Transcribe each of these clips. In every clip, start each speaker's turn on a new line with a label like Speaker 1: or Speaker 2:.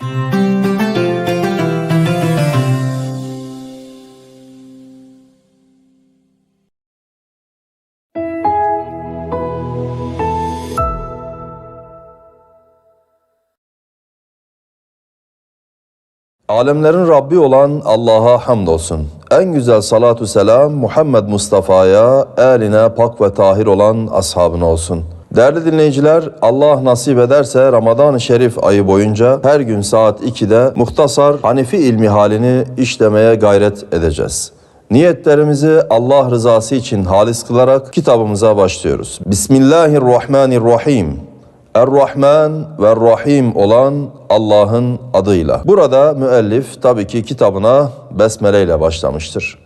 Speaker 1: Alemlerin Rabbi olan Allah'a hamdolsun. En güzel salatu selam Muhammed Mustafa'ya, eline pak ve tahir olan ashabına olsun. Değerli dinleyiciler, Allah nasip ederse Ramazan-ı Şerif ayı boyunca her gün saat 2'de muhtasar Hanifi ilmi halini işlemeye gayret edeceğiz. Niyetlerimizi Allah rızası için halis kılarak kitabımıza başlıyoruz. Bismillahirrahmanirrahim. Er-Rahman ve Rahim olan Allah'ın adıyla. Burada müellif tabii ki kitabına besmele ile başlamıştır.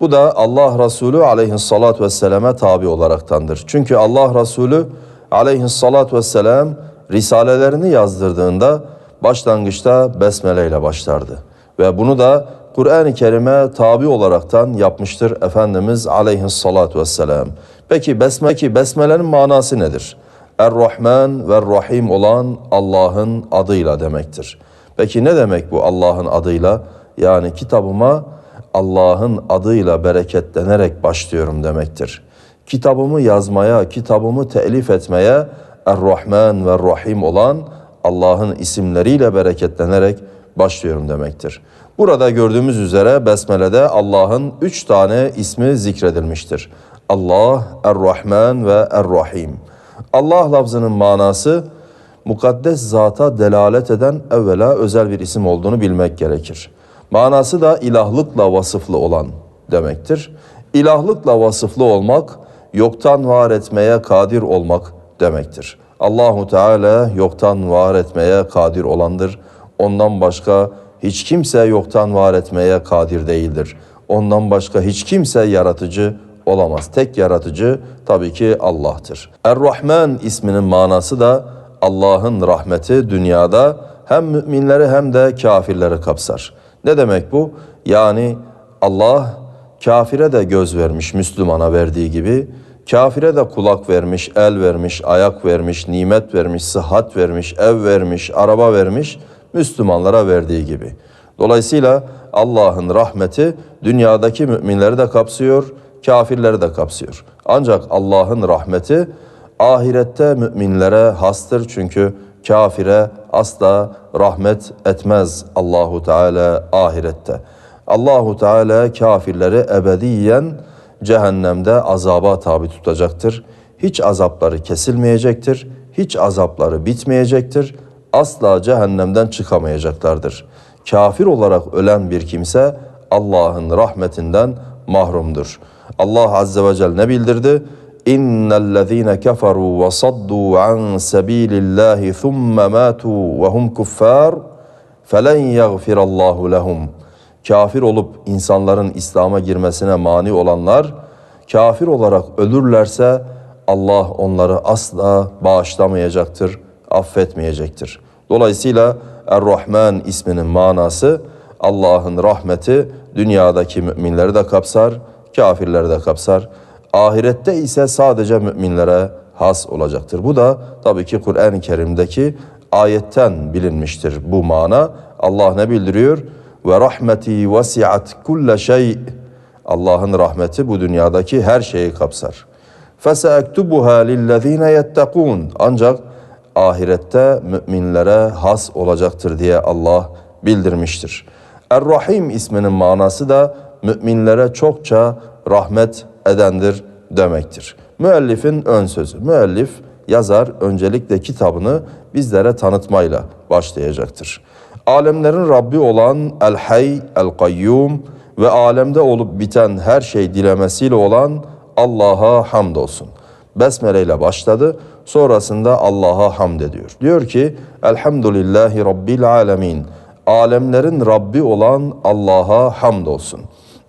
Speaker 1: Bu da Allah Resulü aleyhissalatü vesselam'e tabi olaraktandır. Çünkü Allah Resulü aleyhissalatü vesselam risalelerini yazdırdığında başlangıçta besmele ile başlardı. Ve bunu da Kur'an-ı Kerim'e tabi olaraktan yapmıştır Efendimiz aleyhissalatü vesselam. Peki besmele, peki besmelenin manası nedir? Er-Rahman ve Rahim olan Allah'ın adıyla demektir. Peki ne demek bu Allah'ın adıyla? Yani kitabıma Allah'ın adıyla bereketlenerek başlıyorum demektir. Kitabımı yazmaya, kitabımı telif etmeye Er-Rahman ve Rahim olan Allah'ın isimleriyle bereketlenerek başlıyorum demektir. Burada gördüğümüz üzere Besmele'de Allah'ın üç tane ismi zikredilmiştir. Allah, Er-Rahman ve Er-Rahim. Allah lafzının manası mukaddes zata delalet eden evvela özel bir isim olduğunu bilmek gerekir. Manası da ilahlıkla vasıflı olan demektir. İlahlıkla vasıflı olmak, yoktan var etmeye kadir olmak demektir. Allahu Teala yoktan var etmeye kadir olandır. Ondan başka hiç kimse yoktan var etmeye kadir değildir. Ondan başka hiç kimse yaratıcı olamaz. Tek yaratıcı tabii ki Allah'tır. Er-Rahman isminin manası da Allah'ın rahmeti dünyada hem müminleri hem de kafirleri kapsar. Ne demek bu? Yani Allah kafire de göz vermiş Müslümana verdiği gibi, kafire de kulak vermiş, el vermiş, ayak vermiş, nimet vermiş, sıhhat vermiş, ev vermiş, araba vermiş, Müslümanlara verdiği gibi. Dolayısıyla Allah'ın rahmeti dünyadaki müminleri de kapsıyor, kafirleri de kapsıyor. Ancak Allah'ın rahmeti ahirette müminlere hastır çünkü kafire asla rahmet etmez Allahu Teala ahirette. Allahu Teala kafirleri ebediyen cehennemde azaba tabi tutacaktır. Hiç azapları kesilmeyecektir. Hiç azapları bitmeyecektir. Asla cehennemden çıkamayacaklardır. Kafir olarak ölen bir kimse Allah'ın rahmetinden mahrumdur. Allah Azze ve Celle ne bildirdi? İnnellezîne keferû ve saddû an sebîlillâhi thumme mâtû ve hum kuffâr felen yagfirallahu lehum. Kafir olup insanların İslam'a girmesine mani olanlar kafir olarak ölürlerse Allah onları asla bağışlamayacaktır, affetmeyecektir. Dolayısıyla Er-Rahman isminin manası Allah'ın rahmeti dünyadaki müminleri de kapsar, kafirleri de kapsar. Ahirette ise sadece müminlere has olacaktır. Bu da tabii ki Kur'an-ı Kerim'deki ayetten bilinmiştir bu mana. Allah ne bildiriyor? Ve rahmeti vasiat kulle şey. Allah'ın rahmeti bu dünyadaki her şeyi kapsar. Feseektubuha lillezine yettekun. Ancak ahirette müminlere has olacaktır diye Allah bildirmiştir. Er-Rahim isminin manası da müminlere çokça rahmet edendir demektir. Müellifin ön sözü. Müellif yazar öncelikle kitabını bizlere tanıtmayla başlayacaktır. Alemlerin Rabbi olan El Hay, El Kayyum ve alemde olup biten her şey dilemesiyle olan Allah'a hamdolsun. Besmele ile başladı. Sonrasında Allah'a hamd ediyor. Diyor ki Elhamdülillahi Rabbil Alemin. Alemlerin Rabbi olan Allah'a hamdolsun.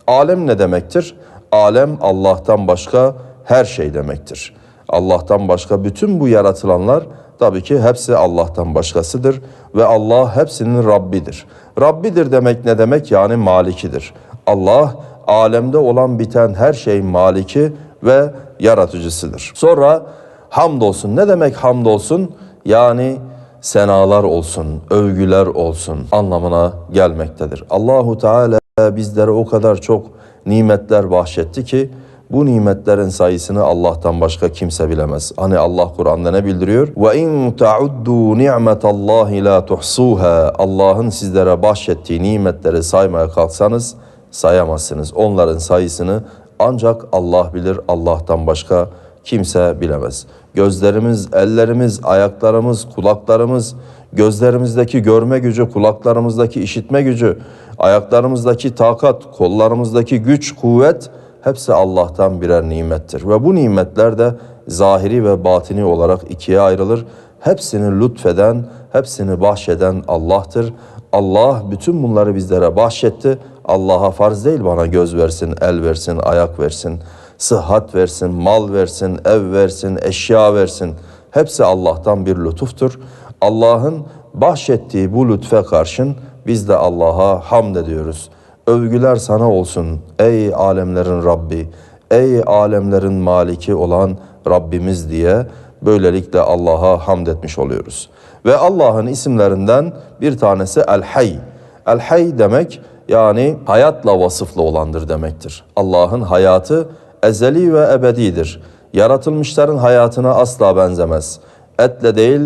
Speaker 1: Alem ne demektir? Alem Allah'tan başka her şey demektir. Allah'tan başka bütün bu yaratılanlar tabii ki hepsi Allah'tan başkasıdır ve Allah hepsinin Rabbidir. Rabbidir demek ne demek? Yani malikidir. Allah alemde olan biten her şeyin maliki ve yaratıcısıdır. Sonra hamdolsun. Ne demek hamdolsun? Yani senalar olsun, övgüler olsun anlamına gelmektedir. Allahu Teala bizlere o kadar çok nimetler bahşetti ki bu nimetlerin sayısını Allah'tan başka kimse bilemez. Hani Allah Kur'an'da ne bildiriyor? Ve in ta'uddu ni'metallahi la tuhsuha. Allah'ın sizlere bahşettiği nimetleri saymaya kalksanız sayamazsınız. Onların sayısını ancak Allah bilir. Allah'tan başka kimse bilemez. Gözlerimiz, ellerimiz, ayaklarımız, kulaklarımız, gözlerimizdeki görme gücü, kulaklarımızdaki işitme gücü, ayaklarımızdaki takat, kollarımızdaki güç, kuvvet hepsi Allah'tan birer nimettir. Ve bu nimetler de zahiri ve batini olarak ikiye ayrılır. Hepsini lütfeden, hepsini bahşeden Allah'tır. Allah bütün bunları bizlere bahşetti. Allah'a farz değil bana göz versin, el versin, ayak versin, sıhhat versin, mal versin, ev versin, eşya versin. Hepsi Allah'tan bir lütuftur. Allah'ın bahşettiği bu lütfe karşın biz de Allah'a hamd ediyoruz. Övgüler sana olsun ey alemlerin Rabbi, ey alemlerin maliki olan Rabbimiz diye böylelikle Allah'a hamd etmiş oluyoruz. Ve Allah'ın isimlerinden bir tanesi El Hay. El Hay demek yani hayatla vasıflı olandır demektir. Allah'ın hayatı ezeli ve ebedidir. Yaratılmışların hayatına asla benzemez. Etle değil,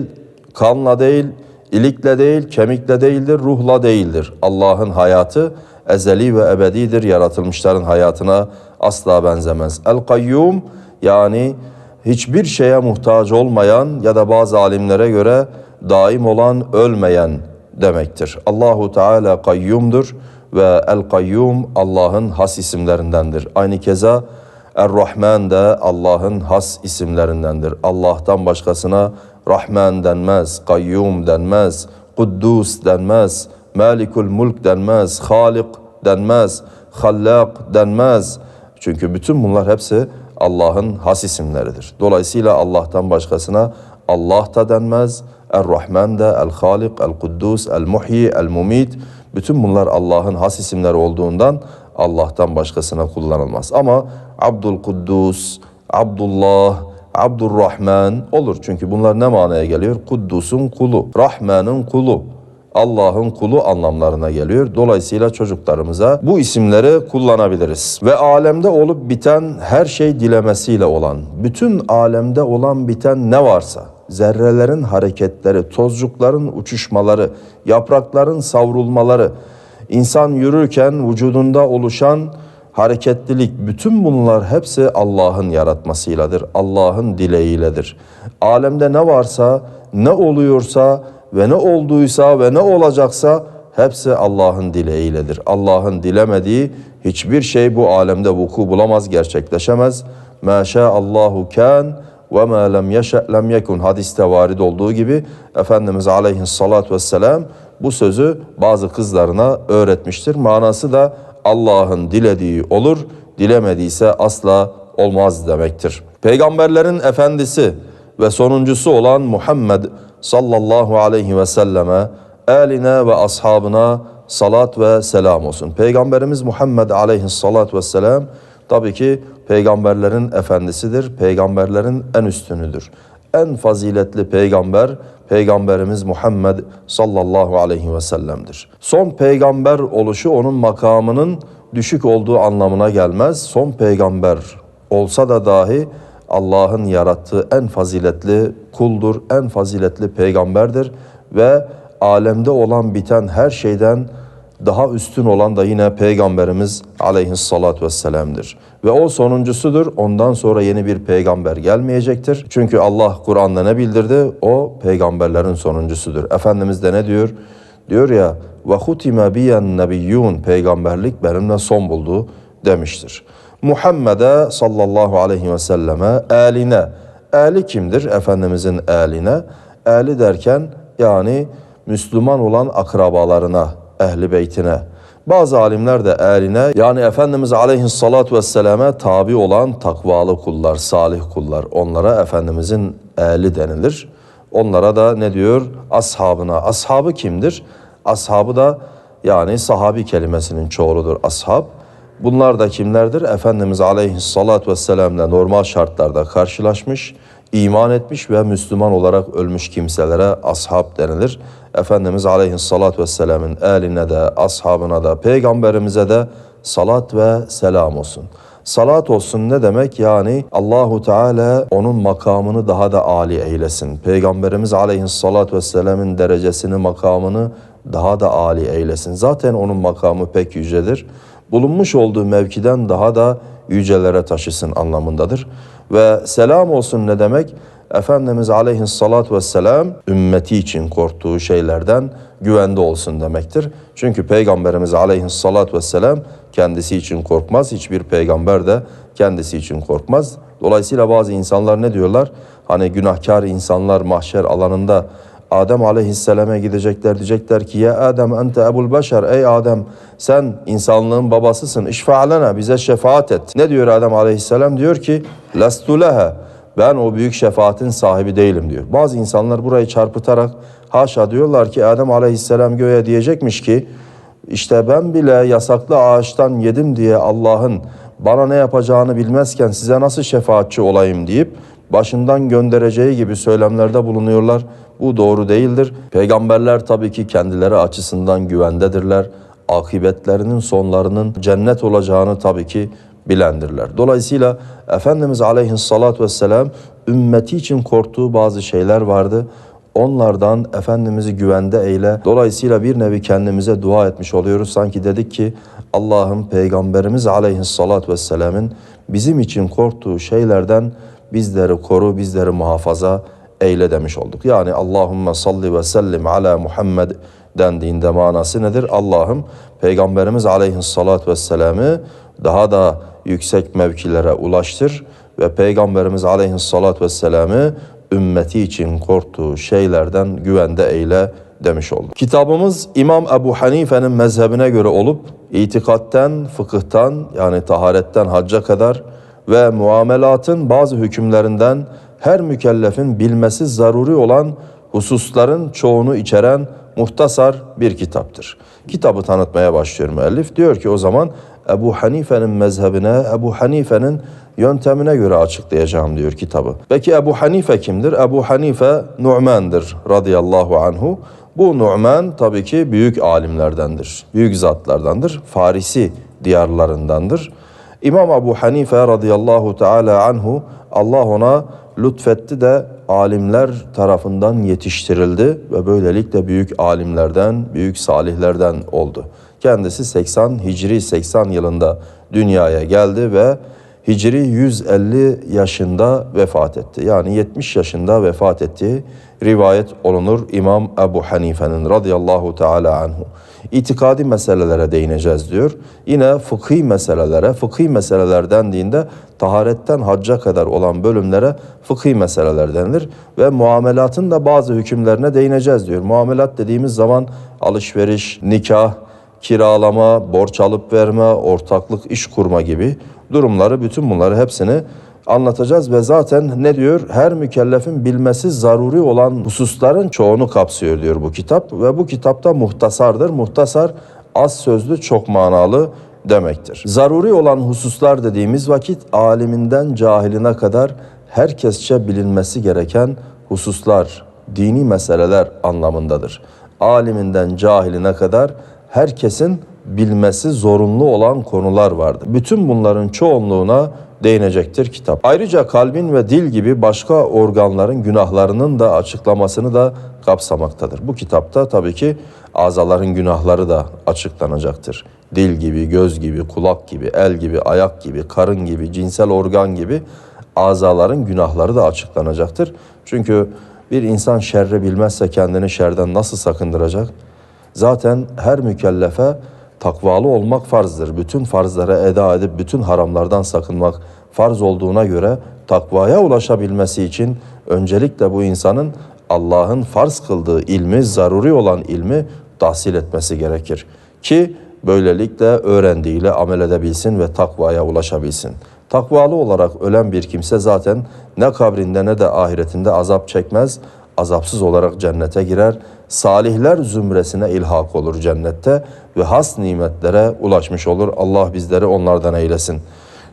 Speaker 1: kanla değil, ilikle değil, kemikle değildir, ruhla değildir. Allah'ın hayatı ezeli ve ebedidir. Yaratılmışların hayatına asla benzemez. El-Kayyum yani hiçbir şeye muhtaç olmayan ya da bazı alimlere göre daim olan ölmeyen demektir. Allahu Teala kayyumdur ve el-kayyum Allah'ın has isimlerindendir. Aynı keza Er-Rahman de Allah'ın has isimlerindendir. Allah'tan başkasına Rahman denmez, Kayyum denmez, Kuddus denmez, Malikul Mulk denmez, Halik denmez, Hallak denmez. Çünkü bütün bunlar hepsi Allah'ın has isimleridir. Dolayısıyla Allah'tan başkasına Allah da denmez, Er-Rahman da, El-Halik, El-Kuddus, El-Muhyi, El-Mumit. Bütün bunlar Allah'ın has isimleri olduğundan Allah'tan başkasına kullanılmaz. Ama Abdul Kuddus, Abdullah, Abdurrahman olur. Çünkü bunlar ne manaya geliyor? Kuddus'un kulu, Rahman'ın kulu. Allah'ın kulu anlamlarına geliyor. Dolayısıyla çocuklarımıza bu isimleri kullanabiliriz. Ve alemde olup biten her şey dilemesiyle olan, bütün alemde olan biten ne varsa, zerrelerin hareketleri, tozcukların uçuşmaları, yaprakların savrulmaları, insan yürürken vücudunda oluşan hareketlilik, bütün bunlar hepsi Allah'ın yaratmasıyladır, Allah'ın dileğiyledir. Alemde ne varsa, ne oluyorsa ve ne olduysa ve ne olacaksa hepsi Allah'ın dileğiyledir. Allah'ın dilemediği hiçbir şey bu alemde vuku bulamaz, gerçekleşemez. Ma Allahu kan ve ma lem yeşe lem yekun hadiste varid olduğu gibi Efendimiz aleyhissalatü vesselam bu sözü bazı kızlarına öğretmiştir. Manası da Allah'ın dilediği olur, dilemediyse asla olmaz demektir. Peygamberlerin efendisi ve sonuncusu olan Muhammed sallallahu aleyhi ve selleme, eline ve ashabına salat ve selam olsun. Peygamberimiz Muhammed aleyhissalatü vesselam tabii ki peygamberlerin efendisidir, peygamberlerin en üstünüdür. En faziletli peygamber Peygamberimiz Muhammed sallallahu aleyhi ve sellem'dir. Son peygamber oluşu onun makamının düşük olduğu anlamına gelmez. Son peygamber olsa da dahi Allah'ın yarattığı en faziletli kuldur, en faziletli peygamberdir ve alemde olan biten her şeyden daha üstün olan da yine Peygamberimiz aleyhissalatü vesselam'dır. Ve o sonuncusudur. Ondan sonra yeni bir peygamber gelmeyecektir. Çünkü Allah Kur'an'da ne bildirdi? O peygamberlerin sonuncusudur. Efendimiz de ne diyor? Diyor ya ve hutime biyen peygamberlik benimle son buldu demiştir. Muhammed'e sallallahu aleyhi ve selleme eline. Eli kimdir? Efendimizin eline. Eli derken yani Müslüman olan akrabalarına, ehli beytine. Bazı alimler de eline yani Efendimiz aleyhissalatu vesselame tabi olan takvalı kullar, salih kullar. Onlara Efendimizin ehli denilir. Onlara da ne diyor? Ashabına. Ashabı kimdir? Ashabı da yani sahabi kelimesinin çoğuludur ashab. Bunlar da kimlerdir? Efendimiz aleyhissalatu vesselam'la normal şartlarda karşılaşmış, iman etmiş ve Müslüman olarak ölmüş kimselere ashab denilir. Efendimiz Aleyhisselatü Vesselam'ın eline de, ashabına da, peygamberimize de salat ve selam olsun. Salat olsun ne demek? Yani Allahu Teala onun makamını daha da âli eylesin. Peygamberimiz Aleyhisselatü Vesselam'ın derecesini, makamını daha da âli eylesin. Zaten onun makamı pek yücedir. Bulunmuş olduğu mevkiden daha da yücelere taşısın anlamındadır. Ve selam olsun ne demek? Efendimiz aleyhissalatü vesselam ümmeti için korktuğu şeylerden güvende olsun demektir. Çünkü Peygamberimiz aleyhissalatü vesselam kendisi için korkmaz. Hiçbir peygamber de kendisi için korkmaz. Dolayısıyla bazı insanlar ne diyorlar? Hani günahkar insanlar mahşer alanında Adem aleyhisselame gidecekler diyecekler ki ya Adem ente ebul beşer ey Adem sen insanlığın babasısın işfa'lena bize şefaat et. Ne diyor Adem aleyhisselam diyor ki lestu leha ben o büyük şefaatin sahibi değilim diyor. Bazı insanlar burayı çarpıtarak haşa diyorlar ki Adem aleyhisselam göğe diyecekmiş ki işte ben bile yasaklı ağaçtan yedim diye Allah'ın bana ne yapacağını bilmezken size nasıl şefaatçi olayım deyip başından göndereceği gibi söylemlerde bulunuyorlar. Bu doğru değildir. Peygamberler tabii ki kendileri açısından güvendedirler. Akıbetlerinin sonlarının cennet olacağını tabii ki bilendirler. Dolayısıyla Efendimiz Aleyhisselatü Vesselam ümmeti için korktuğu bazı şeyler vardı. Onlardan Efendimiz'i güvende eyle. Dolayısıyla bir nevi kendimize dua etmiş oluyoruz. Sanki dedik ki Allah'ım Peygamberimiz Aleyhisselatü Vesselam'ın bizim için korktuğu şeylerden bizleri koru, bizleri muhafaza eyle demiş olduk. Yani Allahümme salli ve sellim ala Muhammed dendiğinde manası nedir? Allah'ım Peygamberimiz aleyhissalatü vesselam'ı daha da yüksek mevkilere ulaştır ve Peygamberimiz aleyhissalatü vesselam'ı ümmeti için korktuğu şeylerden güvende eyle demiş olduk. Kitabımız İmam Ebu Hanife'nin mezhebine göre olup itikatten, fıkıhtan yani taharetten hacca kadar ve muamelatın bazı hükümlerinden her mükellefin bilmesi zaruri olan hususların çoğunu içeren muhtasar bir kitaptır. Kitabı tanıtmaya başlıyor müellif. Diyor ki o zaman Ebu Hanife'nin mezhebine, Ebu Hanife'nin yöntemine göre açıklayacağım diyor kitabı. Peki Ebu Hanife kimdir? Ebu Hanife Nu'man'dır radıyallahu anhu. Bu Nu'man tabii ki büyük alimlerdendir, büyük zatlardandır, Farisi diyarlarındandır. İmam Ebu Hanife radıyallahu teala anhu Allah ona lütfetti de alimler tarafından yetiştirildi ve böylelikle büyük alimlerden, büyük salihlerden oldu. Kendisi 80 Hicri 80 yılında dünyaya geldi ve Hicri 150 yaşında vefat etti. Yani 70 yaşında vefat ettiği rivayet olunur İmam Ebu Hanife'nin radıyallahu teala anhu. İtikadi meselelere değineceğiz diyor. Yine fıkhi meselelere, fıkhi meseleler dendiğinde taharetten hacca kadar olan bölümlere fıkhi meseleler denilir. Ve muamelatın da bazı hükümlerine değineceğiz diyor. Muamelat dediğimiz zaman alışveriş, nikah, kiralama, borç alıp verme, ortaklık, iş kurma gibi durumları, bütün bunları hepsini anlatacağız ve zaten ne diyor? Her mükellefin bilmesi zaruri olan hususların çoğunu kapsıyor diyor bu kitap ve bu kitapta muhtasardır. Muhtasar az sözlü, çok manalı demektir. Zaruri olan hususlar dediğimiz vakit aliminden cahiline kadar herkesçe bilinmesi gereken hususlar, dini meseleler anlamındadır. Aliminden cahiline kadar herkesin bilmesi zorunlu olan konular vardır. Bütün bunların çoğunluğuna değinecektir kitap. Ayrıca kalbin ve dil gibi başka organların günahlarının da açıklamasını da kapsamaktadır. Bu kitapta tabii ki azaların günahları da açıklanacaktır. Dil gibi, göz gibi, kulak gibi, el gibi, ayak gibi, karın gibi, cinsel organ gibi azaların günahları da açıklanacaktır. Çünkü bir insan şerri bilmezse kendini şerden nasıl sakındıracak? Zaten her mükellefe takvalı olmak farzdır. Bütün farzlara eda edip bütün haramlardan sakınmak farz olduğuna göre takvaya ulaşabilmesi için öncelikle bu insanın Allah'ın farz kıldığı ilmi, zaruri olan ilmi tahsil etmesi gerekir. Ki böylelikle öğrendiğiyle amel edebilsin ve takvaya ulaşabilsin. Takvalı olarak ölen bir kimse zaten ne kabrinde ne de ahiretinde azap çekmez, azapsız olarak cennete girer. Salihler zümresine ilhak olur cennette ve has nimetlere ulaşmış olur. Allah bizleri onlardan eylesin.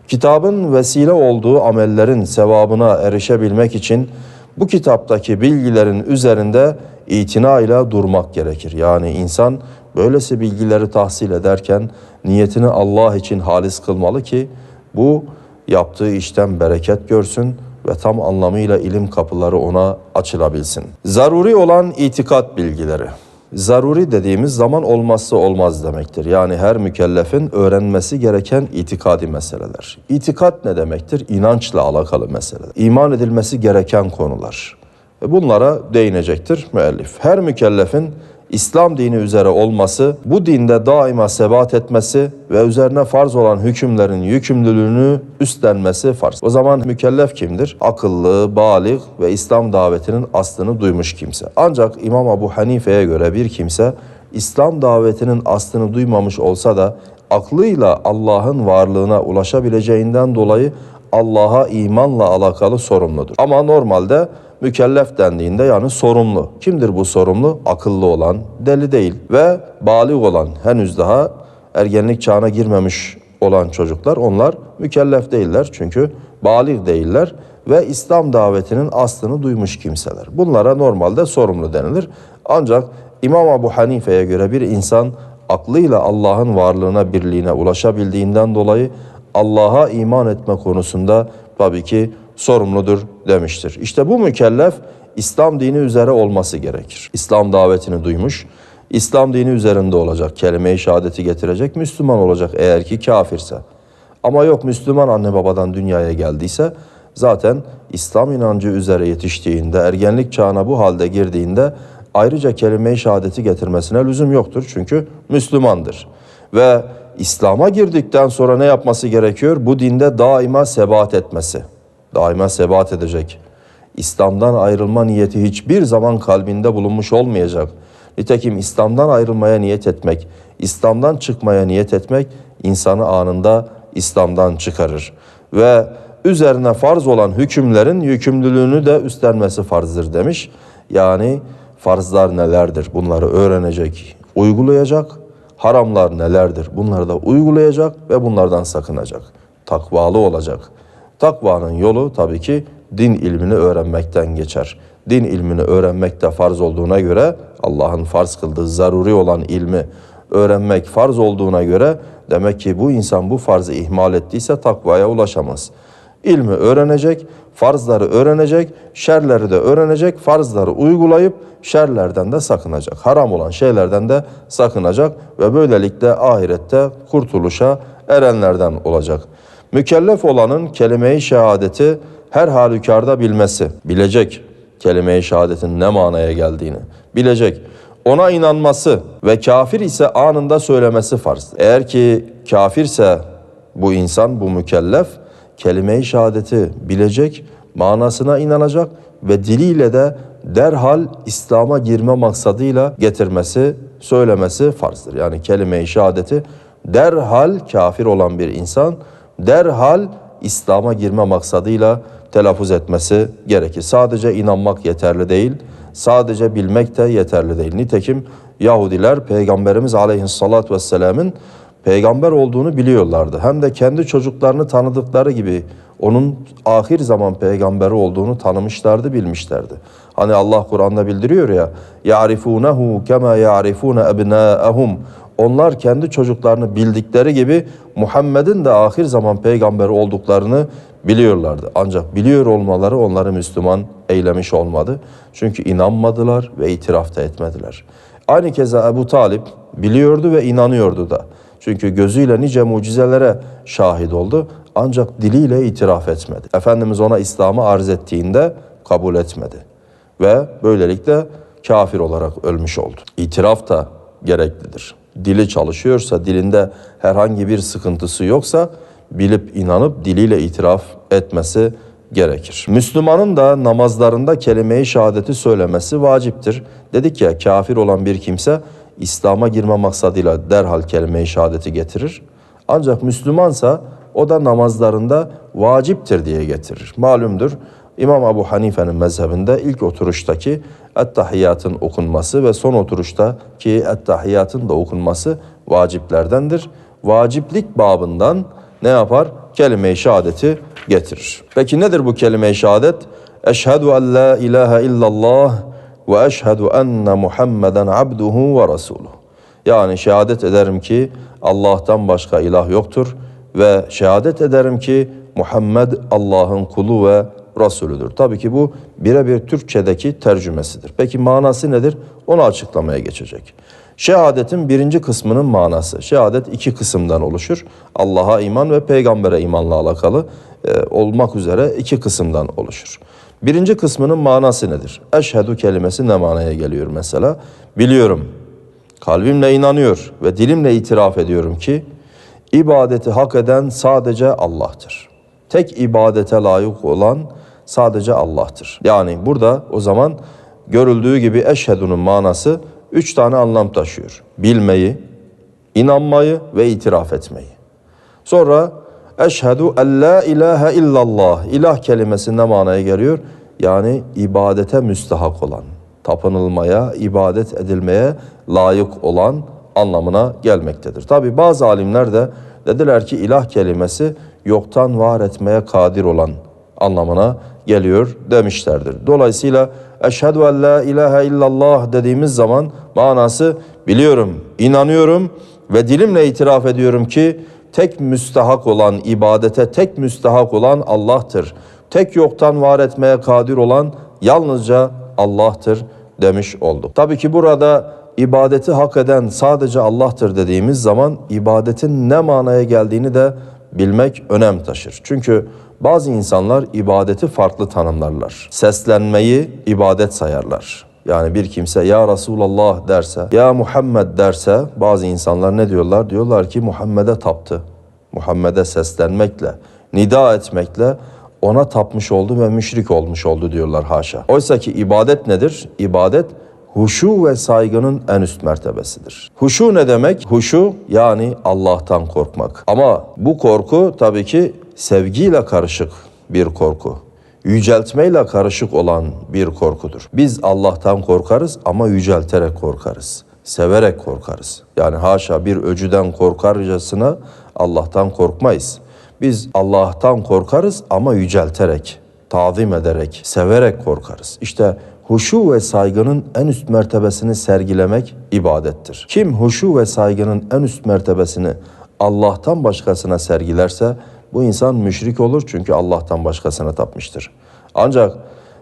Speaker 1: Kitabın vesile olduğu amellerin sevabına erişebilmek için bu kitaptaki bilgilerin üzerinde itinayla durmak gerekir. Yani insan böylesi bilgileri tahsil ederken niyetini Allah için halis kılmalı ki bu yaptığı işten bereket görsün ve tam anlamıyla ilim kapıları ona açılabilsin. Zaruri olan itikat bilgileri. Zaruri dediğimiz zaman olmazsa olmaz demektir. Yani her mükellefin öğrenmesi gereken itikadi meseleler. İtikat ne demektir? İnançla alakalı meseleler. İman edilmesi gereken konular. Ve bunlara değinecektir müellif. Her mükellefin İslam dini üzere olması, bu dinde daima sebat etmesi ve üzerine farz olan hükümlerin yükümlülüğünü üstlenmesi farz. O zaman mükellef kimdir? Akıllı, balik ve İslam davetinin aslını duymuş kimse. Ancak İmam Ebu Hanife'ye göre bir kimse İslam davetinin aslını duymamış olsa da aklıyla Allah'ın varlığına ulaşabileceğinden dolayı Allah'a imanla alakalı sorumludur. Ama normalde mükellef dendiğinde yani sorumlu. Kimdir bu sorumlu? Akıllı olan, deli değil ve balik olan, henüz daha ergenlik çağına girmemiş olan çocuklar onlar mükellef değiller çünkü balik değiller ve İslam davetinin aslını duymuş kimseler. Bunlara normalde sorumlu denilir. Ancak İmam Ebu Hanife'ye göre bir insan aklıyla Allah'ın varlığına, birliğine ulaşabildiğinden dolayı Allah'a iman etme konusunda tabii ki sorumludur demiştir. İşte bu mükellef İslam dini üzere olması gerekir. İslam davetini duymuş, İslam dini üzerinde olacak, kelime-i şehadeti getirecek, Müslüman olacak eğer ki kafirse. Ama yok Müslüman anne babadan dünyaya geldiyse zaten İslam inancı üzere yetiştiğinde, ergenlik çağına bu halde girdiğinde ayrıca kelime-i şehadeti getirmesine lüzum yoktur. Çünkü Müslümandır. Ve İslam'a girdikten sonra ne yapması gerekiyor? Bu dinde daima sebat etmesi. Daima sebat edecek. İslam'dan ayrılma niyeti hiçbir zaman kalbinde bulunmuş olmayacak. Nitekim İslam'dan ayrılmaya niyet etmek, İslam'dan çıkmaya niyet etmek insanı anında İslam'dan çıkarır. Ve üzerine farz olan hükümlerin yükümlülüğünü de üstlenmesi farzdır demiş. Yani farzlar nelerdir bunları öğrenecek, uygulayacak. Haramlar nelerdir bunları da uygulayacak ve bunlardan sakınacak. Takvalı olacak. Takvanın yolu tabii ki din ilmini öğrenmekten geçer. Din ilmini öğrenmek de farz olduğuna göre Allah'ın farz kıldığı zaruri olan ilmi öğrenmek farz olduğuna göre demek ki bu insan bu farzı ihmal ettiyse takvaya ulaşamaz. İlmi öğrenecek, farzları öğrenecek, şerleri de öğrenecek, farzları uygulayıp şerlerden de sakınacak. Haram olan şeylerden de sakınacak ve böylelikle ahirette kurtuluşa erenlerden olacak. Mükellef olanın kelime-i şehadeti her halükarda bilmesi, bilecek kelime-i şehadetin ne manaya geldiğini, bilecek. Ona inanması ve kafir ise anında söylemesi farz. Eğer ki kafirse bu insan, bu mükellef kelime-i şehadeti bilecek, manasına inanacak ve diliyle de derhal İslam'a girme maksadıyla getirmesi, söylemesi farzdır. Yani kelime-i şehadeti derhal kafir olan bir insan derhal İslam'a girme maksadıyla telaffuz etmesi gerekir. Sadece inanmak yeterli değil, sadece bilmek de yeterli değil. Nitekim Yahudiler Peygamberimiz Aleyhisselatü Vesselam'ın peygamber olduğunu biliyorlardı. Hem de kendi çocuklarını tanıdıkları gibi onun ahir zaman peygamberi olduğunu tanımışlardı, bilmişlerdi. Hani Allah Kur'an'da bildiriyor ya, يَعْرِفُونَهُ كَمَا يَعْرِفُونَ أَبْنَاءَهُمْ onlar kendi çocuklarını bildikleri gibi Muhammed'in de ahir zaman peygamberi olduklarını biliyorlardı. Ancak biliyor olmaları onları Müslüman eylemiş olmadı. Çünkü inanmadılar ve itiraf da etmediler. Aynı keza Ebu Talip biliyordu ve inanıyordu da. Çünkü gözüyle nice mucizelere şahit oldu ancak diliyle itiraf etmedi. Efendimiz ona İslam'ı arz ettiğinde kabul etmedi. Ve böylelikle kafir olarak ölmüş oldu. İtiraf da gereklidir dili çalışıyorsa, dilinde herhangi bir sıkıntısı yoksa bilip inanıp diliyle itiraf etmesi gerekir. Müslümanın da namazlarında kelime-i şehadeti söylemesi vaciptir. Dedik ya kafir olan bir kimse İslam'a girme maksadıyla derhal kelime-i şehadeti getirir. Ancak Müslümansa o da namazlarında vaciptir diye getirir. Malumdur İmam Ebu Hanife'nin mezhebinde ilk oturuştaki Ettahiyatın okunması ve son oturuştaki Ettahiyatın da okunması vaciplerdendir. Vaciplik babından ne yapar? kelime-i şehadeti getirir. Peki nedir bu kelime-i şehadet? Eşhedü en la ilahe illallah ve eşhedü enne Muhammeden abduhu ve resuluhu. Yani şehadet ederim ki Allah'tan başka ilah yoktur ve şehadet ederim ki Muhammed Allah'ın kulu ve Resulüdür. Tabii ki bu birebir Türkçedeki tercümesidir. Peki manası nedir? Onu açıklamaya geçecek. Şehadetin birinci kısmının manası. Şehadet iki kısımdan oluşur. Allah'a iman ve peygambere imanla alakalı e, olmak üzere iki kısımdan oluşur. Birinci kısmının manası nedir? Eşhedü kelimesi ne manaya geliyor mesela? Biliyorum, kalbimle inanıyor ve dilimle itiraf ediyorum ki ibadeti hak eden sadece Allah'tır. Tek ibadete layık olan sadece Allah'tır. Yani burada o zaman görüldüğü gibi eşhedunun manası üç tane anlam taşıyor. Bilmeyi, inanmayı ve itiraf etmeyi. Sonra eşhedü en la ilahe illallah. İlah kelimesi ne manaya geliyor? Yani ibadete müstahak olan, tapınılmaya, ibadet edilmeye layık olan anlamına gelmektedir. Tabi bazı alimler de dediler ki ilah kelimesi yoktan var etmeye kadir olan anlamına geliyor demişlerdir. Dolayısıyla eşhedü en la ilahe illallah dediğimiz zaman manası biliyorum, inanıyorum ve dilimle itiraf ediyorum ki tek müstahak olan ibadete tek müstahak olan Allah'tır. Tek yoktan var etmeye kadir olan yalnızca Allah'tır demiş olduk. Tabii ki burada ibadeti hak eden sadece Allah'tır dediğimiz zaman ibadetin ne manaya geldiğini de bilmek önem taşır. Çünkü bazı insanlar ibadeti farklı tanımlarlar. Seslenmeyi ibadet sayarlar. Yani bir kimse ya Resulallah derse, ya Muhammed derse bazı insanlar ne diyorlar? Diyorlar ki Muhammed'e taptı. Muhammed'e seslenmekle, nida etmekle ona tapmış oldu ve müşrik olmuş oldu diyorlar haşa. Oysa ki ibadet nedir? İbadet huşu ve saygının en üst mertebesidir. Huşu ne demek? Huşu yani Allah'tan korkmak. Ama bu korku tabii ki sevgiyle karışık bir korku. Yüceltmeyle karışık olan bir korkudur. Biz Allah'tan korkarız ama yücelterek korkarız. Severek korkarız. Yani haşa bir öcüden korkarcasına Allah'tan korkmayız. Biz Allah'tan korkarız ama yücelterek, tazim ederek, severek korkarız. İşte huşu ve saygının en üst mertebesini sergilemek ibadettir. Kim huşu ve saygının en üst mertebesini Allah'tan başkasına sergilerse bu insan müşrik olur çünkü Allah'tan başkasına tapmıştır. Ancak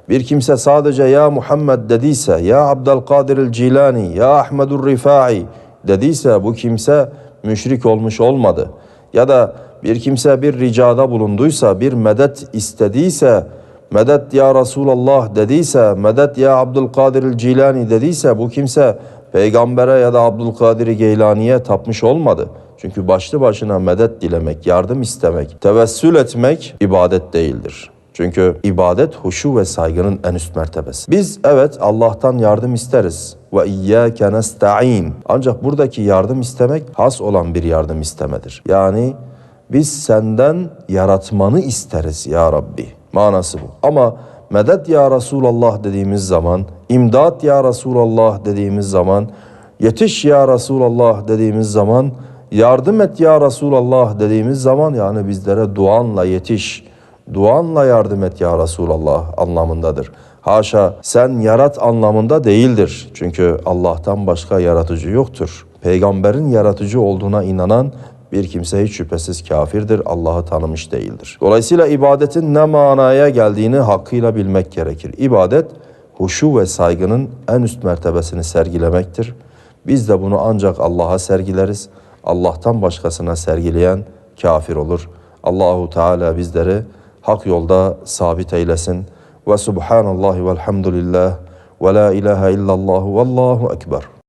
Speaker 1: bir kimse sadece ya Muhammed dediyse, ya Abdülkadir el Cilani, ya Ahmedur Rifai dediyse bu kimse müşrik olmuş olmadı. Ya da bir kimse bir ricada bulunduysa, bir medet istediyse, medet ya Resulallah dediyse, medet ya Abdülkadir Cilani dediyse bu kimse peygambere ya da Abdülkadir Geylani'ye tapmış olmadı. Çünkü başlı başına medet dilemek, yardım istemek, tevessül etmek ibadet değildir. Çünkü ibadet huşu ve saygının en üst mertebesi. Biz evet Allah'tan yardım isteriz. Ve iyyâke nesta'in. Ancak buradaki yardım istemek has olan bir yardım istemedir. Yani biz senden yaratmanı isteriz ya Rabbi. Manası bu. Ama medet ya Resulallah dediğimiz zaman, imdat ya Resulallah dediğimiz zaman, yetiş ya Resulallah dediğimiz zaman, yardım et ya Resulallah dediğimiz zaman yani bizlere duanla yetiş, duanla yardım et ya Resulallah anlamındadır. Haşa sen yarat anlamında değildir. Çünkü Allah'tan başka yaratıcı yoktur. Peygamberin yaratıcı olduğuna inanan bir kimse hiç şüphesiz kafirdir, Allah'ı tanımış değildir. Dolayısıyla ibadetin ne manaya geldiğini hakkıyla bilmek gerekir. İbadet, huşu ve saygının en üst mertebesini sergilemektir. Biz de bunu ancak Allah'a sergileriz. Allah'tan başkasına sergileyen kafir olur. Allahu Teala bizleri hak yolda sabit eylesin. Ve subhanallahi velhamdülillah ve la ilahe illallah vallahu ekber.